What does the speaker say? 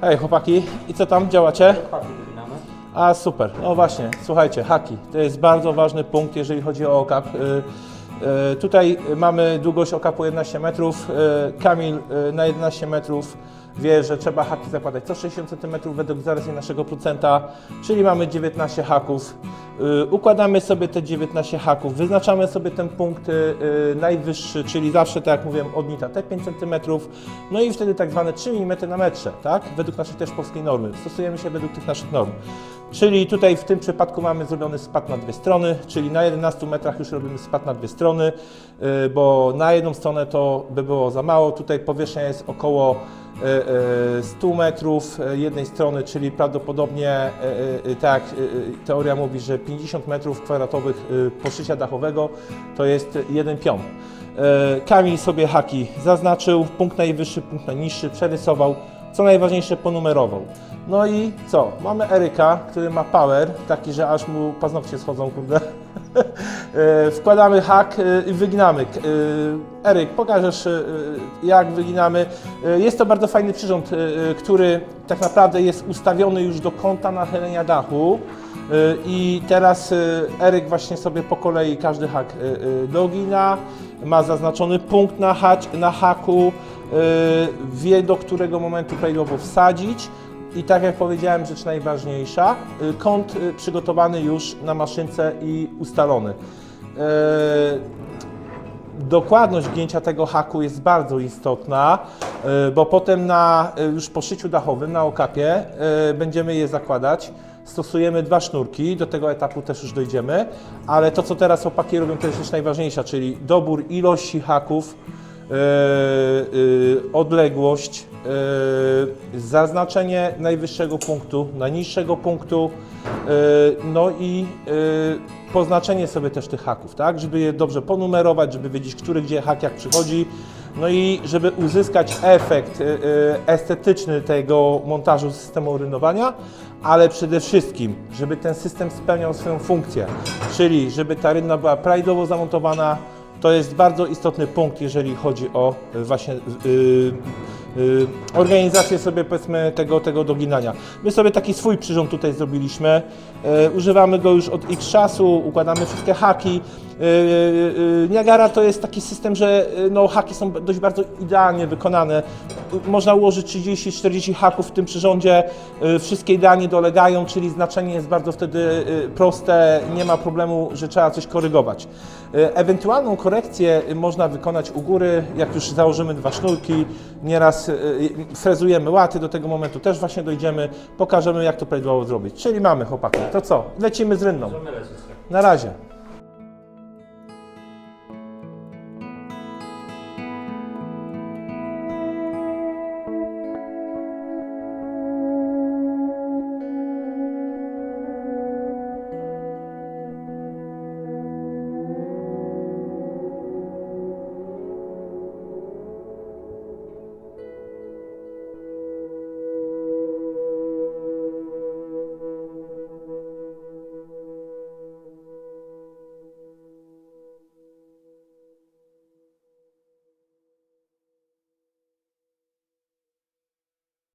Hej chłopaki, i co tam, działacie? A super, no właśnie, słuchajcie, haki, to jest bardzo ważny punkt, jeżeli chodzi o okap. Y, Tutaj mamy długość okapu 11 metrów. Y, Kamil y, na 11 metrów wie, że trzeba haki zakładać co 60 cm według zaleceń naszego procenta, czyli mamy 19 haków. Układamy sobie te 19 haków, wyznaczamy sobie ten punkt najwyższy, czyli zawsze, tak jak mówiłem, od nita te 5 cm, no i wtedy tak zwane 3 mm na metrze, tak? Według naszej też polskiej normy. Stosujemy się według tych naszych norm. Czyli tutaj w tym przypadku mamy zrobiony spad na dwie strony, czyli na 11 metrach już robimy spad na dwie strony, y, bo na jedną stronę to by było za mało. Tutaj powierzchnia jest około y, y, 100 metrów y, jednej strony, czyli prawdopodobnie, y, y, tak y, y, teoria mówi, że 50 metrów kwadratowych y, poszycia dachowego to jest jeden pion. Y, Kamil sobie haki zaznaczył, punkt najwyższy, punkt najniższy, przerysował, co najważniejsze ponumerował. No i co? Mamy Eryka, który ma power, taki, że aż mu paznokcie schodzą, kurde. E, Wkładamy hak e, i wyginamy. E, Eryk, pokażesz jak wyginamy. Jest to bardzo fajny przyrząd, który tak naprawdę jest ustawiony już do kąta nachylenia dachu. I teraz Eryk właśnie sobie po kolei każdy hak dogina, ma zaznaczony punkt na, hać, na haku, wie do którego momentu prawidłowo wsadzić. I tak jak powiedziałem, rzecz najważniejsza, y, kąt y, przygotowany już na maszynce i ustalony. Dokładność gięcia tego haku jest bardzo istotna, y, bo potem na y, już po szyciu dachowym, na okapie, y, będziemy je zakładać. Stosujemy dwa sznurki, do tego etapu też już dojdziemy, ale to co teraz opaki robią to jest rzecz najważniejsza, czyli dobór ilości haków, y, y, odległość, y, zaznaczenie najwyższego punktu, najniższego punktu, no i poznaczenie sobie też tych haków, tak, żeby je dobrze ponumerować, żeby wiedzieć, który gdzie hak jak przychodzi, no i żeby uzyskać efekt estetyczny tego montażu systemu rynnowania, ale przede wszystkim, żeby ten system spełniał swoją funkcję, czyli żeby ta rynna była prawidłowo zamontowana, to jest bardzo istotny punkt, jeżeli chodzi o y, właśnie y, y, organizację sobie powiedzmy tego, tego doginania. My sobie taki swój przyrząd tutaj zrobiliśmy. Y, używamy go już od x czasu, układamy wszystkie haki. Y, y, y, Niagara to jest taki system, że y, no, haki są dość bardzo idealnie wykonane. Można ułożyć 30-40 haków w tym przyrządzie, y, wszystkie idealnie dolegają, czyli znaczenie jest bardzo wtedy y, proste, nie ma problemu, że trzeba coś korygować. Y, Ewentualną korekcję można wykonać u góry, jak już założymy dwa sznurki, nieraz frezujemy łaty, do tego momentu też właśnie dojdziemy, pokażemy jak to prawidłowo zrobić. Czyli mamy chłopaki, to co? Lecimy z rynną. Tak. Na razie.